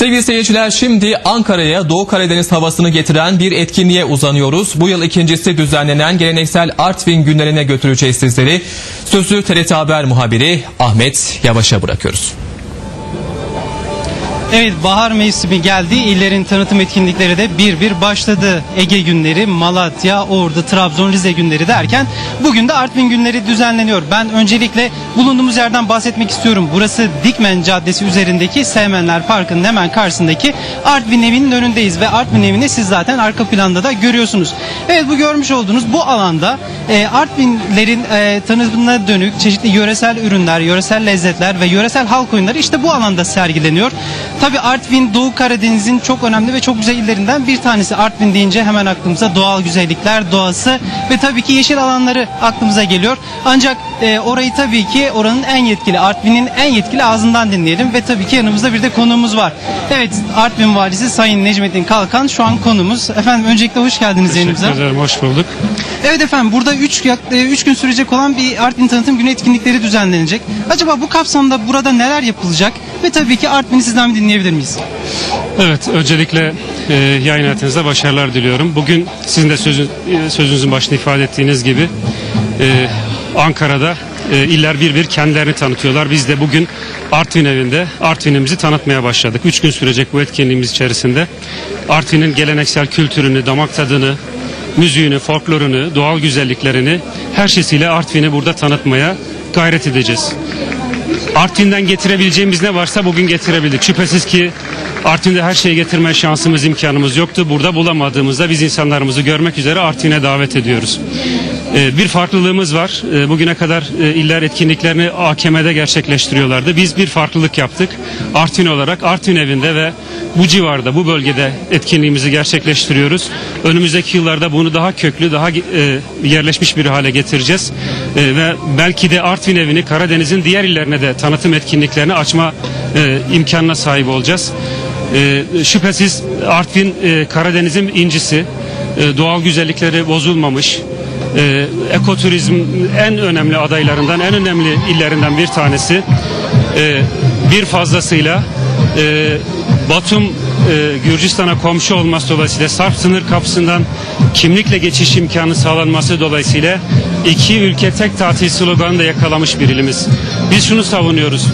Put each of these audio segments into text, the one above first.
Sevgili seyirciler şimdi Ankara'ya Doğu Karadeniz havasını getiren bir etkinliğe uzanıyoruz. Bu yıl ikincisi düzenlenen geleneksel Artvin günlerine götüreceğiz sizleri. Sözü TRT Haber muhabiri Ahmet Yavaş'a bırakıyoruz. Evet bahar mevsimi geldi. İllerin tanıtım etkinlikleri de bir bir başladı. Ege günleri, Malatya, Ordu, Trabzon, Rize günleri derken bugün de Artvin günleri düzenleniyor. Ben öncelikle bulunduğumuz yerden bahsetmek istiyorum. Burası Dikmen Caddesi üzerindeki Sevmenler Parkı'nın hemen karşısındaki Artvin evinin önündeyiz ve Artvin evini siz zaten arka planda da görüyorsunuz. Evet bu görmüş olduğunuz bu alanda e, Artvinlerin e, tanıtımına dönük çeşitli yöresel ürünler, yöresel lezzetler ve yöresel halk oyunları işte bu alanda sergileniyor. Tabi Artvin Doğu Karadeniz'in çok önemli ve çok güzel illerinden bir tanesi. Artvin deyince hemen aklımıza doğal güzellikler, doğası ve tabii ki yeşil alanları aklımıza geliyor. Ancak e, orayı tabii ki oranın en yetkili, Artvin'in en yetkili ağzından dinleyelim ve tabii ki yanımızda bir de konuğumuz var. Evet Artvin Valisi Sayın Necmettin Kalkan şu an konumuz. Efendim öncelikle hoş geldiniz yayınımıza. Teşekkür ederim, hoş bulduk. Evet efendim burada 3 3 gün sürecek olan bir Artvin Tanıtım Günü etkinlikleri düzenlenecek. Acaba bu kapsamda burada neler yapılacak? Ve tabii ki Artvin'i sizden bir dinleyebilir miyiz? Evet, öncelikle e, yayın hayatınızda başarılar diliyorum. Bugün sizin de sözün, e, sözünüzün başında ifade ettiğiniz gibi e, Ankara'da e, iller bir bir kendilerini tanıtıyorlar. Biz de bugün Artvin evinde Artvin'imizi tanıtmaya başladık. Üç gün sürecek bu etkinliğimiz içerisinde Artvin'in geleneksel kültürünü, damak tadını, müziğini, folklorunu, doğal güzelliklerini her şeysiyle Artvin'i burada tanıtmaya gayret edeceğiz. Artvin'den getirebileceğimiz ne varsa bugün getirebildik. Şüphesiz ki Artvin'de her şeyi getirme şansımız, imkanımız yoktu. Burada bulamadığımızda biz insanlarımızı görmek üzere Artvin'e davet ediyoruz. Ee, bir farklılığımız var. Ee, bugüne kadar e, iller etkinliklerini AKM'de gerçekleştiriyorlardı. Biz bir farklılık yaptık. Artvin olarak Artvin evinde ve bu civarda, bu bölgede etkinliğimizi gerçekleştiriyoruz. Önümüzdeki yıllarda bunu daha köklü, daha e, yerleşmiş bir hale getireceğiz. E, ve belki de Artvin evini Karadeniz'in diğer illerine de tanıtım etkinliklerini açma e, imkanına sahip olacağız. E, şüphesiz Artvin e, Karadeniz'in incisi, e, doğal güzellikleri bozulmamış, e, ekoturizm en önemli adaylarından, en önemli illerinden bir tanesi. E, bir fazlasıyla e, Batum e, Gürcistan'a komşu olması dolayısıyla Sarp sınır kapısından kimlikle geçiş imkanı sağlanması dolayısıyla iki ülke tek tatil sloganı da yakalamış bir ilimiz. Biz şunu savunuyoruz.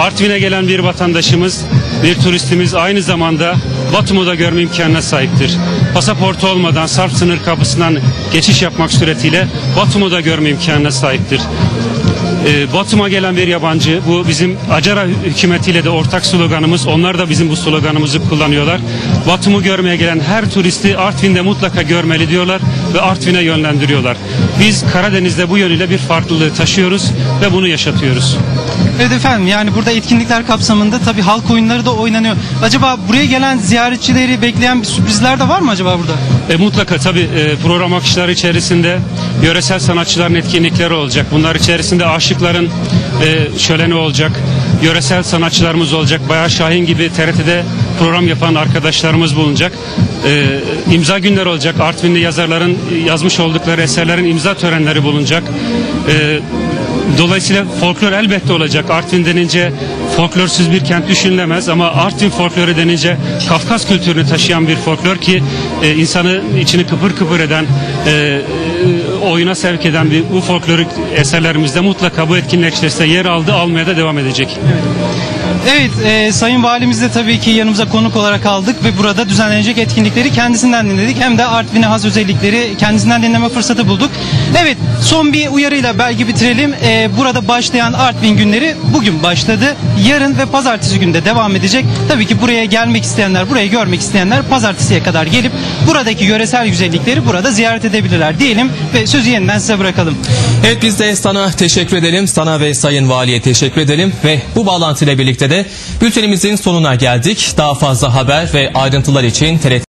Artvin'e gelen bir vatandaşımız, bir turistimiz aynı zamanda Batum'u da görme imkanına sahiptir. Pasaportu olmadan Sarp sınır kapısından geçiş yapmak suretiyle Batum'u da görme imkanına sahiptir. E, Batum'a gelen bir yabancı bu bizim Acara hükümetiyle de ortak sloganımız onlar da bizim bu sloganımızı kullanıyorlar. Batum'u görmeye gelen her turisti Artvin'de mutlaka görmeli diyorlar ve Artvin'e yönlendiriyorlar. Biz Karadeniz'de bu yönüyle bir farklılığı taşıyoruz ve bunu yaşatıyoruz. Evet efendim yani burada etkinlikler kapsamında tabii halk oyunları da oynanıyor. Acaba buraya gelen ziyaretçileri bekleyen bir sürprizler de var mı acaba burada? E, mutlaka tabi e, program akışları içerisinde yöresel sanatçıların etkinlikleri olacak. Bunlar içerisinde aşıkların e, şöleni olacak. Yöresel sanatçılarımız olacak. Bayağı Şahin gibi TRT'de program yapan arkadaşlarımız bulunacak. E, imza günleri olacak. Artvinli yazarların yazmış oldukları eserlerin imza törenleri bulunacak. E, Dolayısıyla folklor elbette olacak. Artvin denince folklorsuz bir kent düşünülemez ama Artvin folkloru denince Kafkas kültürünü taşıyan bir folklor ki e, insanı içini kıpır kıpır eden e, e, oyuna sevk eden bir bu folklorik eserlerimizde mutlaka bu etkinlik içerisinde yer aldı almaya da devam edecek. Evet e, Sayın Valimiz de tabii ki yanımıza konuk olarak aldık ve burada düzenlenecek etkinlikleri kendisinden dinledik. Hem de Artvin'e has özellikleri kendisinden dinleme fırsatı bulduk. Evet son bir uyarıyla belki bitirelim. E, burada başlayan Artvin günleri bugün başladı. Yarın ve pazartesi günde devam edecek. Tabii ki buraya gelmek isteyenler, burayı görmek isteyenler pazartesiye kadar gelip buradaki yöresel güzellikleri burada ziyaret edebilirler diyelim ve sözü yeniden size bırakalım. Evet biz de sana teşekkür edelim. Sana ve Sayın Valiye teşekkür edelim. Ve bu bağlantıyla birlikte de bültenimizin sonuna geldik. Daha fazla haber ve ayrıntılar için TRT